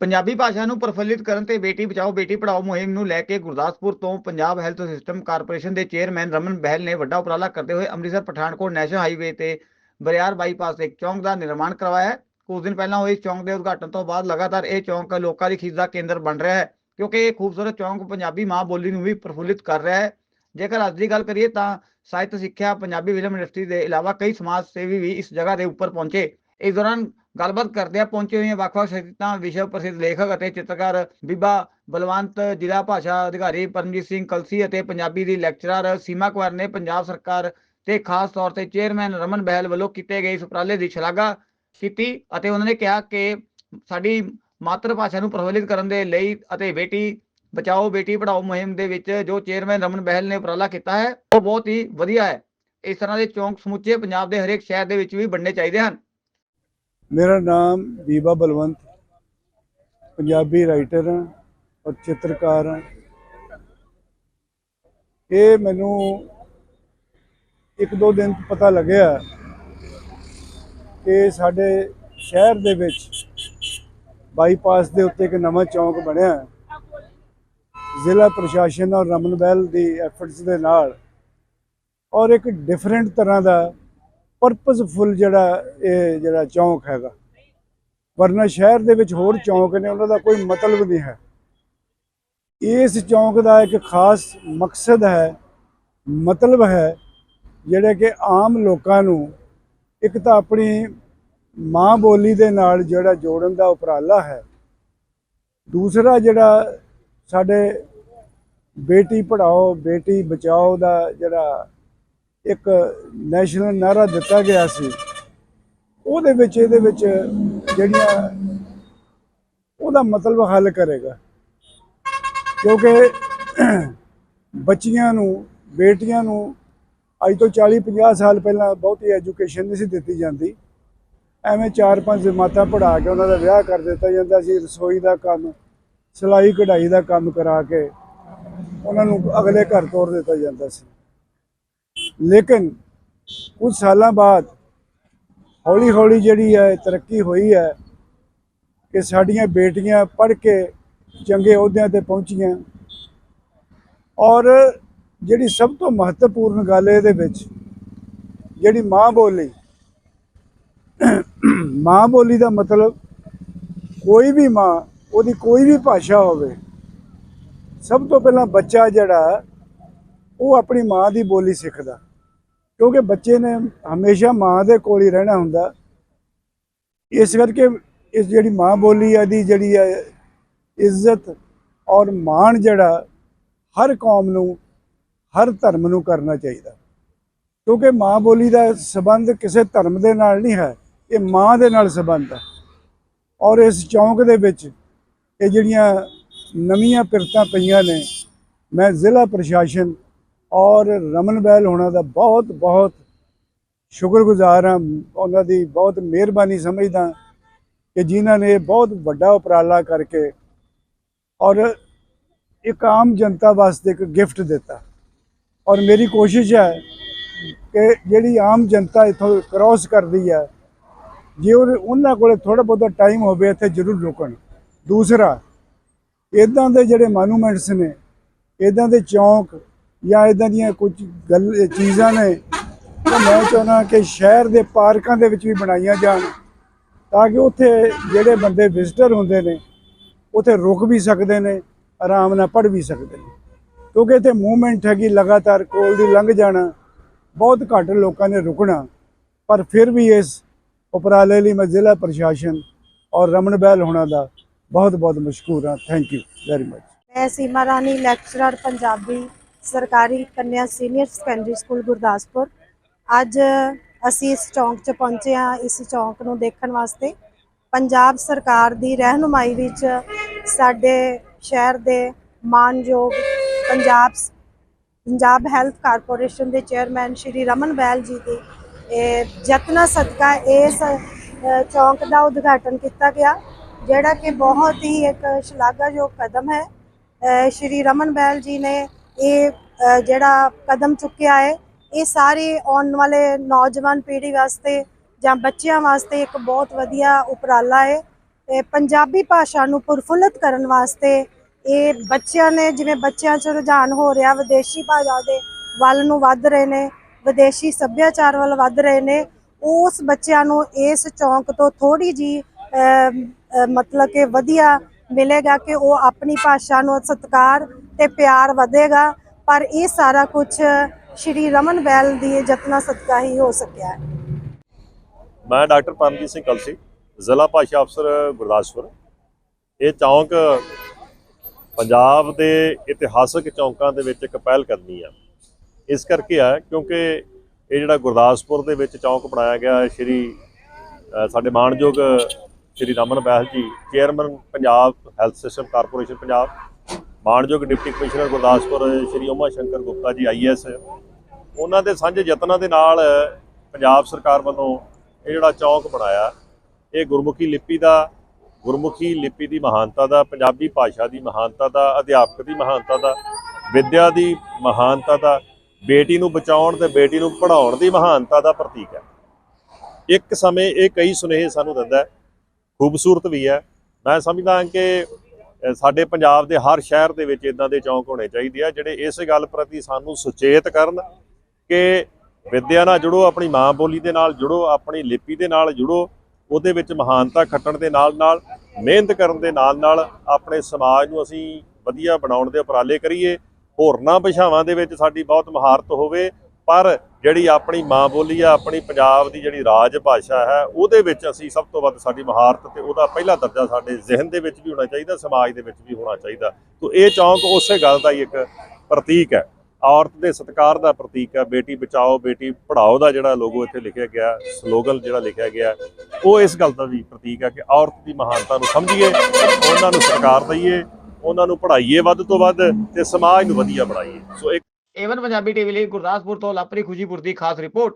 ਪੰਜਾਬੀ ਭਾਸ਼ਾ ਨੂੰ ਪ੍ਰਫੁੱਲਿਤ ਕਰਨ ਤੇ ਬੇਟੀ ਬਚਾਓ, ਬੇਟੀ ਪੜ੍ਹਾਓ ਮੁਹਿੰਮ ਨੂੰ ਲੈ ਕੇ ਗੁਰਦਾਸਪੁਰ ਤੋਂ ਪੰਜਾਬ ਹੈਲਥ ਸਿਸਟਮ ਕਾਰਪੋਰੇਸ਼ਨ ਦੇ ਚੇਅਰਮੈਨ ਰਮਨ ਬਹਿਲ ਨੇ ਵੱਡਾ ਉਪਰਾਲਾ ਕਰਦੇ ਹੋਏ ਅੰਮ੍ਰਿਤਸਰ, ਪਠਾਨਕੋਟ ਨੈਸ਼ਨਲ ਹਾਈਵੇ ਤੇ ਬਰਿਆਰ ਬਾਈਪਾਸ ਤੇ ਇੱਕ ਚੌਂਕ ਦਾ ਨਿਰਮਾਣ ਕਰਵਾਇਆ ਹੈ। ਕੁਝ ਦਿਨ ਪਹਿਲਾਂ ਹੋਏ ਇਸ ਚੌਂਕ ਦੇ ਉਦਘਾਟਨ ਤੋਂ ਬਾਅਦ ਲਗਾਤਾਰ ਇਹ ਚੌਂਕ ਲੋਕਾਂ ਦੀ ਖਿੱਚ ਦਾ ਕੇਂਦਰ ਬਣ ਰਿਹਾ ਹੈ, ਕਿਉਂਕਿ ਇਹ ਖੂਬਸੂਰਤ ਚੌਂਕ ਪੰਜਾਬੀ ਮਾਂ ਬੋਲੀ ਨੂੰ ਵੀ ਪ੍ਰਫੁੱਲਿਤ ਕਰ ਰਿਹਾ ਹੈ। ਜੇਕਰ ਅੱਜ ਦੀ ਗੱਲ ਕਰੀਏ ਤਾਂ ਸਾਹਿਤ, ਸਿੱਖਿਆ, ਪੰਜਾਬੀ ਫਿਲਮ ਇੰਡਸਟਰੀ ਦੇ ਇਲਾਵਾ ਕਈ ਸਮਾਜ ਸੇਵੀ ਵੀ ਇਸ ਜਗ੍ਹਾ ਦੇ ਉੱਪਰ ਪਹੁੰਚੇ। ਇਸ ਦੌਰਾਨ ਗੱਲਬਾਤ ਕਰਦਿਆਂ ਪਹੁੰਚੇ ਹੋਏ ਵੱਖ-ਵੱਖ ਸ਼ਖਸੀਅਤਾਂ ਵਿਸ਼ਵ ਪ੍ਰਸਿੱਧ ਲੇਖਕ ਅਤੇ ਚਿੱਤਰਕਾਰ ਬੀਬਾ ਬਲਵੰਤ, ਜ਼ਿਲ੍ਹਾ ਭਾਸ਼ਾ ਅਧਿਕਾਰੀ ਪਰਮਜੀਤ ਸਿੰਘ ਕਲਸੀ ਅਤੇ ਪੰਜਾਬੀ ਦੀ ਲੈਕਚਰਰ ਸੀਮਾ ਕੁਮਾਰ ਨੇ ਪੰਜਾਬ ਸਰਕਾਰ ਤੇ ਖਾਸ ਤੌਰ ਤੇ ਚੇਅਰਮੈਨ ਰਮਨ ਬਹਿਲ ਵੱਲੋਂ ਕੀਤੇ ਗਏ ਇਸ ਉਪਰਾਲੇ ਦੀ ਸ਼ਲਾਘਾ ਕੀਤੀ ਅਤੇ ਉਹਨਾਂ ਨੇ ਕਿਹਾ ਕਿ ਸਾਡੀ ਮਾਤਰ ਭਾਸ਼ਾ ਨੂੰ ਪ੍ਰਫੁੱਲਿਤ ਕਰਨ ਦੇ ਲਈ ਅਤੇ ਬੇਟੀ ਬਚਾਓ, ਬੇਟੀ ਪੜਾਓ ਮੁਹਿੰਮ ਦੇ ਵਿੱਚ ਜੋ ਚੇਅਰਮੈਨ ਰਮਨ ਬਹਿਲ ਨੇ ਉਪਰਾਲਾ ਕੀਤਾ ਹੈ, ਉਹ ਬਹੁਤ ਹੀ ਵਧੀਆ ਹੈ। ਇਸ ਤਰ੍ਹਾਂ ਦੇ ਚੌਂਕ ਸਮੁੱਚੇ ਪੰਜਾਬ ਦੇ ਹਰੇਕ ਸ਼ਹਿਰ ਦੇ ਵਿੱਚ ਵੀ ਬਣਨੇ ਚਾਹੀਦੇ ਹਨ। ਮੇਰਾ ਨਾਮ ਬੀਬਾ ਬਲਵੰਤ ਪੰਜਾਬੀ ਰਾਈਟਰ ਹਾਂ ਔਰ ਚਿੱਤਰਕਾਰ ਹਾਂ। ਇਹ ਮੈਨੂੰ ਇੱਕ ਦੋ ਦਿਨ ਪਤਾ ਲੱਗਿਆ ਕਿ ਸਾਡੇ ਸ਼ਹਿਰ ਦੇ ਵਿੱਚ ਬਾਈਪਾਸ ਦੇ ਉੱਤੇ ਇੱਕ ਨਵਾਂ ਚੌਂਕ ਬਣਿਆ ਜ਼ਿਲ੍ਹਾ ਪ੍ਰਸ਼ਾਸਨ ਔਰ ਰਮਨ ਬਹਿਲ ਦੀ ਐਫਰਟਸ ਦੇ ਨਾਲ ਔਰ ਇੱਕ ਡਿਫਰੈਂਟ ਤਰ੍ਹਾਂ ਦਾ ਪਰਪਸਫੁਲ ਜਿਹੜਾ, ਇਹ ਜਿਹੜਾ ਚੌਂਕ ਹੈਗਾ। ਵਰਨਾ ਸ਼ਹਿਰ ਦੇ ਵਿੱਚ ਹੋਰ ਚੌਂਕ ਨੇ, ਉਹਨਾਂ ਦਾ ਕੋਈ ਮਤਲਬ ਨਹੀਂ ਹੈ। ਇਸ ਚੌਂਕ ਦਾ ਇੱਕ ਖਾਸ ਮਕਸਦ ਹੈ, ਮਤਲਬ ਹੈ, ਜਿਹੜੇ ਕਿ ਆਮ ਲੋਕਾਂ ਨੂੰ ਇੱਕ ਤਾਂ ਆਪਣੀ ਮਾਂ ਬੋਲੀ ਦੇ ਨਾਲ ਜਿਹੜਾ ਜੋੜਨ ਦਾ ਉਪਰਾਲਾ ਹੈ। ਦੂਸਰਾ ਜਿਹੜਾ ਸਾਡੇ ਬੇਟੀ ਪੜ੍ਹਾਓ, ਬੇਟੀ ਬਚਾਓ ਦਾ ਜਿਹੜਾ ਇੱਕ ਨੈਸ਼ਨਲ ਨਾਰਾ ਦਿੱਤਾ ਗਿਆ ਸੀ। ਉਹਦੇ ਵਿੱਚ, ਇਹਦੇ ਵਿੱਚ ਜਿਹੜੀਆਂ ਉਹਦਾ ਮਤਲਬ ਹੱਲ ਕਰੇਗਾ। ਕਿਉਂਕਿ ਬੱਚੀਆਂ ਨੂੰ, ਬੇਟੀਆਂ ਨੂੰ ਅੱਜ ਤੋਂ 40 50 ਸਾਲ ਪਹਿਲਾਂ ਬਹੁਤੀ ਐਜੂਕੇਸ਼ਨ ਨਹੀਂ ਸੀ ਦਿੱਤੀ ਜਾਂਦੀ। ਐਵੇਂ ਚਾਰ ਪੰਜ ਜਮਾਤਾਂ ਪੜ੍ਹਾ ਕੇ ਉਹਨਾਂ ਦਾ ਵਿਆਹ ਕਰ ਦਿੱਤਾ ਜਾਂਦਾ ਸੀ। ਰਸੋਈ ਦਾ ਕੰਮ, ਸਿਲਾਈ ਕਢਾਈ ਦਾ ਕੰਮ ਕਰਾ ਕੇ ਉਹਨਾਂ ਨੂੰ ਅਗਲੇ ਘਰ ਤੋਰ ਦਿੱਤਾ ਜਾਂਦਾ ਸੀ। ਲੇਕਿਨ ਕੁਝ ਸਾਲਾਂ ਬਾਅਦ ਹੌਲੀ ਹੌਲੀ ਜਿਹੜੀ ਹੈ, ਤਰੱਕੀ ਹੋਈ ਹੈ ਕਿ ਸਾਡੀਆਂ ਬੇਟੀਆਂ ਪੜ੍ਹ ਕੇ ਚੰਗੇ ਅਹੁਦਿਆਂ ਤੇ ਪਹੁੰਚੀਆਂ। ਔਰ ਜਿਹੜੀ ਸਭ ਤੋਂ ਮਹੱਤਵਪੂਰਨ ਗੱਲ ਇਹਦੇ ਵਿੱਚ, ਜਿਹੜੀ ਮਾਂ ਬੋਲੀ ਮਾਂ ਬੋਲੀ ਦਾ ਮਤਲਬ ਕੋਈ ਵੀ ਮਾਂ, ਉਹਦੀ ਕੋਈ ਵੀ ਭਾਸ਼ਾ ਹੋਵੇ, ਸਭ ਤੋਂ ਪਹਿਲਾਂ ਬੱਚਾ ਜਿਹੜਾ, ਉਹ ਆਪਣੀ ਮਾਂ ਦੀ ਬੋਲੀ ਸਿੱਖਦਾ। ਕਿਉਂਕਿ ਬੱਚੇ ਨੇ ਹਮੇਸ਼ਾ ਮਾਂ ਦੇ ਕੋਲ ਹੀ ਰਹਿਣਾ ਹੁੰਦਾ। ਇਸ ਕਰਕੇ ਇਸ ਜਿਹੜੀ ਮਾਂ ਬੋਲੀ ਆ ਦੀ ਜਿਹੜੀ ਆ ਇੱਜ਼ਤ ਔਰ ਮਾਣ ਜਿਹੜਾ, ਹਰ ਕੌਮ ਨੂੰ, ਹਰ ਧਰਮ ਨੂੰ ਕਰਨਾ ਚਾਹੀਦਾ। ਕਿਉਂਕਿ ਮਾਂ ਬੋਲੀ ਦਾ ਸਬੰਧ ਕਿਸੇ ਧਰਮ ਦੇ ਨਾਲ ਨਹੀਂ ਹੈ, ਇਹ ਮਾਂ ਦੇ ਨਾਲ ਸਬੰਧ ਹੈ। ਔਰ ਇਸ ਚੌਂਕ ਦੇ ਵਿੱਚ ਇਹ ਜਿਹੜੀਆਂ ਨਵੀਆਂ ਪਿਰਤਾਂ ਪਈਆਂ ਨੇ, ਮੈਂ ਜ਼ਿਲ੍ਹਾ ਪ੍ਰਸ਼ਾਸਨ ਔਰ ਰਮਨ ਬੈਲ ਹੋਣਾ ਦਾ ਬਹੁਤ ਬਹੁਤ ਸ਼ੁਕਰਗੁਜ਼ਾਰ ਹਾਂ। ਉਹਨਾਂ ਦੀ ਬਹੁਤ ਮਿਹਰਬਾਨੀ ਸਮਝਦਾ ਕਿ ਜਿਨ੍ਹਾਂ ਨੇ ਬਹੁਤ ਵੱਡਾ ਉਪਰਾਲਾ ਕਰਕੇ ਔਰ ਇੱਕ ਆਮ ਜਨਤਾ ਵਾਸਤੇ ਇੱਕ ਗਿਫਟ ਦਿੱਤਾ। ਔਰ ਮੇਰੀ ਕੋਸ਼ਿਸ਼ ਹੈ ਕਿ ਜਿਹੜੀ ਆਮ ਜਨਤਾ ਇਥੋਂ ਕ੍ਰਾਸ ਕਰਦੀ ਹੈ, ਜੇ ਉਹਨਾਂ ਕੋਲੇ ਥੋੜਾ ਬਹੁਤਾ ਟਾਈਮ ਹੋਵੇ, ਇੱਥੇ ਜ਼ਰੂਰ ਰੁਕਣ। ਦੂਸਰਾ ਇਦਾਂ ਦੇ ਜਿਹੜੇ ਮੋਨੂਮੈਂਟਸ ਨੇ ਇਦਾਂ ਦੇ ਚੌਂਕ ਜਾਂ ਇਦਾਂ ਦੀਆਂ ਕੁਝ ਗੱਲ ਚੀਜ਼ਾਂ ਨੇ, ਤਾਂ ਮੈਂ ਚਾਹੁੰਦਾ ਕਿ ਸ਼ਹਿਰ ਦੇ ਪਾਰਕਾਂ ਦੇ ਵਿੱਚ ਵੀ ਬਣਾਈਆਂ ਜਾਣ, ਤਾਂ ਕਿ ਉੱਥੇ ਜਿਹੜੇ ਬੰਦੇ ਵਿਜ਼ਿਟਰ ਹੁੰਦੇ ਨੇ, ਉੱਥੇ ਰੁਕ ਵੀ ਸਕਦੇ ਨੇ, ਆਰਾਮ ਨਾਲ ਪੜ੍ਹ ਵੀ ਸਕਦੇ ਨੇ। ਕਿਉਂਕਿ ਇੱਥੇ ਮੂਵਮੈਂਟ ਹੈਗੀ, ਲਗਾਤਾਰ ਕੋਲ ਦੀ ਲੰਘ ਜਾਣਾ, ਬਹੁਤ ਘੱਟ ਲੋਕਾਂ ਨੇ ਰੁਕਣਾ, ਪਰ ਫਿਰ ਵੀ ਇਸ ਉਪਰਾਲੇ ਲਈ ਮੈਂ ਜ਼ਿਲ੍ਹਾ ਪ੍ਰਸ਼ਾਸਨ ਔਰ ਰਮਨ ਬਹਿਲ ਹੋਣਾ ਦਾ ਬਹੁਤ ਬਹੁਤ ਮਸ਼ਕੂਰ ਹਾਂ। ਥੈਂਕ ਯੂ ਵੈਰੀ ਮਚ ਮੈਂ ਸੀਮਾ ਰਾਣੀ ਲੈਕਚਰਰ ਪੰਜਾਬੀ। ਸਰਕਾਰੀ ਕੰਨਿਆ ਸੀਨੀਅਰ ਸੈਕੰਡਰੀ ਸਕੂਲ ਗੁਰਦਾਸਪੁਰ। ਅੱਜ ਅਸੀਂ ਇਸ ਚੌਂਕ 'ਚ ਪਹੁੰਚੇ ਹਾਂ, ਇਸ ਚੌਂਕ ਨੂੰ ਦੇਖਣ ਵਾਸਤੇ। ਪੰਜਾਬ ਸਰਕਾਰ ਦੀ ਰਹਿਨੁਮਾਈ ਵਿੱਚ ਸਾਡੇ ਸ਼ਹਿਰ ਦੇ ਮਾਨਯੋਗ ਪੰਜਾਬ ਪੰਜਾਬ ਹੈਲਥ ਕਾਰਪੋਰੇਸ਼ਨ ਦੇ ਚੇਅਰਮੈਨ ਸ਼੍ਰੀ ਰਮਨ ਬੈਲ ਜੀ ਦੀ ਇਹ ਯਤਨਾਂ ਸਦਕਾ ਇਸ ਚੌਂਕ ਦਾ ਉਦਘਾਟਨ ਕੀਤਾ ਗਿਆ, ਜਿਹੜਾ ਕਿ ਬਹੁਤ ਹੀ ਇੱਕ ਸ਼ਲਾਘਾਯੋਗ ਕਦਮ ਹੈ। ਸ਼੍ਰੀ ਰਮਨ ਬੈਲ ਜੀ ਨੇ ਇਹ ਜਿਹੜਾ ਕਦਮ ਚੁੱਕਿਆ ਹੈ, ਇਹ ਸਾਰੇ ਆਉਣ ਵਾਲੇ ਨੌਜਵਾਨ ਪੀੜ੍ਹੀ ਵਾਸਤੇ ਜਾਂ ਬੱਚਿਆਂ ਵਾਸਤੇ ਇੱਕ ਬਹੁਤ ਵਧੀਆ ਉਪਰਾਲਾ ਹੈ ਪੰਜਾਬੀ ਭਾਸ਼ਾ ਨੂੰ ਪ੍ਰਫੁੱਲਤ ਕਰਨ ਵਾਸਤੇ ਇਹ ਬੱਚਿਆਂ ਨੇ, ਜਿਵੇਂ ਬੱਚਿਆਂ 'ਚ ਰੁਝਾਨ ਹੋ ਰਿਹਾ, ਵਿਦੇਸ਼ੀ ਭਾਸ਼ਾ ਦੇ ਵੱਲ ਨੂੰ ਵੱਧ ਰਹੇ ਨੇ, ਵਿਦੇਸ਼ੀ ਸੱਭਿਆਚਾਰ ਵੱਲ ਵੱਧ ਰਹੇ ਨੇ, ਉਸ ਬੱਚਿਆਂ ਨੂੰ ਇਸ ਚੌਂਕ ਤੋਂ ਥੋੜੀ ਜੀ ਮਤਲਬ ਕਿ ਵਧੀਆ ਮਿਲੇਗਾ ਕਿ ਉਹ ਆਪਣੀ ਭਾਸ਼ਾ ਨੂੰ ਸਤਿਕਾਰ ਤੇ ਪਿਆਰ ਵਧੇਗਾ, ਪਰ ਇਹ ਸਾਰਾ ਕੁਝ ਸ਼੍ਰੀ ਰਮਨ ਬੈਲ ਦੀ ਯਤਨਾਂ ਸਦਕਾ ਹੀ ਹੋ ਸਕਿਆ ਹੈ। ਮੈਂ ਡਾਕਟਰ ਪਰਮਜੀਤ ਸਿੰਘ ਕਲਸੀ, ਜ਼ਿਲ੍ਹਾ ਭਾਸ਼ਾ ਅਫਸਰ ਗੁਰਦਾਸਪੁਰ। ਇਹ ਚੌਂਕ ਪੰਜਾਬ ਦੇ ਇਤਿਹਾਸਕ ਚੌਂਕਾਂ ਦੇ ਵਿੱਚ ਇੱਕ ਪਹਿਲ ਕਰਨੀ ਆ। ਇਸ ਕਰਕੇ ਆ, ਕਿਉਂਕਿ ਇਹ ਜਿਹੜਾ ਗੁਰਦਾਸਪੁਰ ਦੇ ਵਿੱਚ ਚੌਂਕ ਬਣਾਇਆ ਗਿਆ, ਸ਼੍ਰੀ ਸਾਡੇ ਮਾਣਯੋਗ Shri Raman Behl ji, chairman Punjab health system corporation Punjab ਮਾਣਯੋਗ deputy commissioner Gurdaspur Shri Uma Shankar Gupta ji IAS ਉਹਨਾਂ ਦੇ ਸਾਂਝੇ ਯਤਨਾਂ ਦੇ ਨਾਲ ਪੰਜਾਬ ਸਰਕਾਰ ਵੱਲੋਂ ਇਹ ਜਿਹੜਾ ਚੌਂਕ ਬਣਾਇਆ, ਇਹ ਗੁਰਮੁਖੀ ਲਿਪੀ ਦਾ, ਗੁਰਮੁਖੀ ਲਿਪੀ ਦੀ ਮਹਾਨਤਾ ਦਾ, ਪੰਜਾਬੀ ਭਾਸ਼ਾ ਦੀ ਮਹਾਨਤਾ ਦਾ, ਅਧਿਆਪਕ ਦੀ ਮਹਾਨਤਾ ਦਾ, ਵਿਦਿਆ ਦੀ ਮਹਾਨਤਾ ਦਾ, ਬੇਟੀ ਨੂੰ ਬਚਾਉਣ ਤੇ ਬੇਟੀ ਨੂੰ ਪੜ੍ਹਾਉਣ ਦੀ ਮਹਾਨਤਾ ਦਾ ਪ੍ਰਤੀਕ ਹੈ। ਇੱਕ ਸਮੇਂ ਇਹ ਕਈ ਸੁਨੇਹੇ ਸਾਨੂੰ ਦਿੰਦਾ ਖੂਬਸੂਰਤ ਵੀ ਹੈ। ਮੈਂ ਸਮਝਦਾ ਕਿ ਸਾਡੇ ਪੰਜਾਬ ਦੇ ਹਰ ਸ਼ਹਿਰ ਦੇ ਵਿੱਚ ਇਦਾਂ ਦੇ ਚੌਂਕ ਹੋਣੇ ਚਾਹੀਦੇ ਆ, ਜਿਹੜੇ ਇਸ ਗੱਲ ਪ੍ਰਤੀ ਸਾਨੂੰ ਸੁਚੇਤ ਕਰਨ ਕਿ ਵਿੱਦਿਆ ਨਾਲ ਜੁੜੋ, ਆਪਣੀ ਮਾਂ ਬੋਲੀ ਦੇ ਨਾਲ ਜੁੜੋ, ਆਪਣੀ ਲਿਪੀ ਦੇ ਨਾਲ ਜੁੜੋ, ਉਹਦੇ ਵਿੱਚ ਮਹਾਨਤਾ ਖੱਟਣ ਦੇ ਨਾਲ ਨਾਲ, ਮਿਹਨਤ ਕਰਨ ਦੇ ਨਾਲ ਨਾਲ ਆਪਣੇ ਸਮਾਜ ਨੂੰ ਅਸੀਂ ਵਧੀਆ ਬਣਾਉਣ ਦੇ ਉਪਰਾਲੇ ਕਰੀਏ, ਹੋਰਨਾਂ ਭਾਸ਼ਾਵਾਂ ਦੇ ਵਿੱਚ ਸਾਡੀ ਬਹੁਤ ਮਹਾਰਤ ਹੋਵੇ, ਪਰ ਜਿਹੜੀ ਆਪਣੀ ਮਾਂ ਬੋਲੀ ਆ, ਆਪਣੀ ਪੰਜਾਬ ਦੀ ਜਿਹੜੀ ਰਾਜ ਭਾਸ਼ਾ ਹੈ, ਉਹਦੇ ਵਿੱਚ ਅਸੀਂ ਸਭ ਤੋਂ ਵੱਧ ਸਾਡੀ ਮਹਾਰਤ ਤੇ ਉਹਦਾ ਪਹਿਲਾ ਦਰਜਾ ਸਾਡੇ ਜ਼ਿਹਨ ਦੇ ਵਿੱਚ ਵੀ ਹੋਣਾ ਚਾਹੀਦਾ, ਸਮਾਜ ਦੇ ਵਿੱਚ ਵੀ ਹੋਣਾ ਚਾਹੀਦਾ। ਤੋਂ ਇਹ ਚੌਂਕ ਉਸੇ ਗੱਲ ਦਾ ਹੀ ਇੱਕ ਪ੍ਰਤੀਕ ਹੈ। ਔਰਤ ਦੇ ਸਤਿਕਾਰ ਦਾ ਪ੍ਰਤੀਕ ਹੈ। ਬੇਟੀ ਬਚਾਓ, ਬੇਟੀ ਪੜ੍ਹਾਓ ਦਾ ਜਿਹੜਾ ਲੋਗੋ ਇੱਥੇ ਲਿਖਿਆ ਗਿਆ, ਸਲੋਗਨ ਜਿਹੜਾ ਲਿਖਿਆ ਗਿਆ, ਉਹ ਇਸ ਗੱਲ ਦਾ ਵੀ ਪ੍ਰਤੀਕ ਹੈ ਕਿ ਔਰਤ ਦੀ ਮਹਾਨਤਾ ਨੂੰ ਸਮਝੀਏ, ਉਹਨਾਂ ਨੂੰ ਸਤਿਕਾਰ ਦਈਏ, ਉਹਨਾਂ ਨੂੰ ਪੜ੍ਹਾਈਏ ਵੱਧ ਤੋਂ ਵੱਧ ਤੇ ਸਮਾਜ ਨੂੰ ਵਧੀਆ ਬਣਾਈਏ। ਸੋ ਇੱਕ ਏਵਨ ਪੰਜਾਬੀ ਟੀਵੀ ਲਈ ਗੁਰਦਾਸਪੁਰ ਤੋਂ ਲਾਪਰੀ ਖੁਸ਼ੀਪੁਰ ਦੀ ਖਾਸ ਰਿਪੋਰਟ।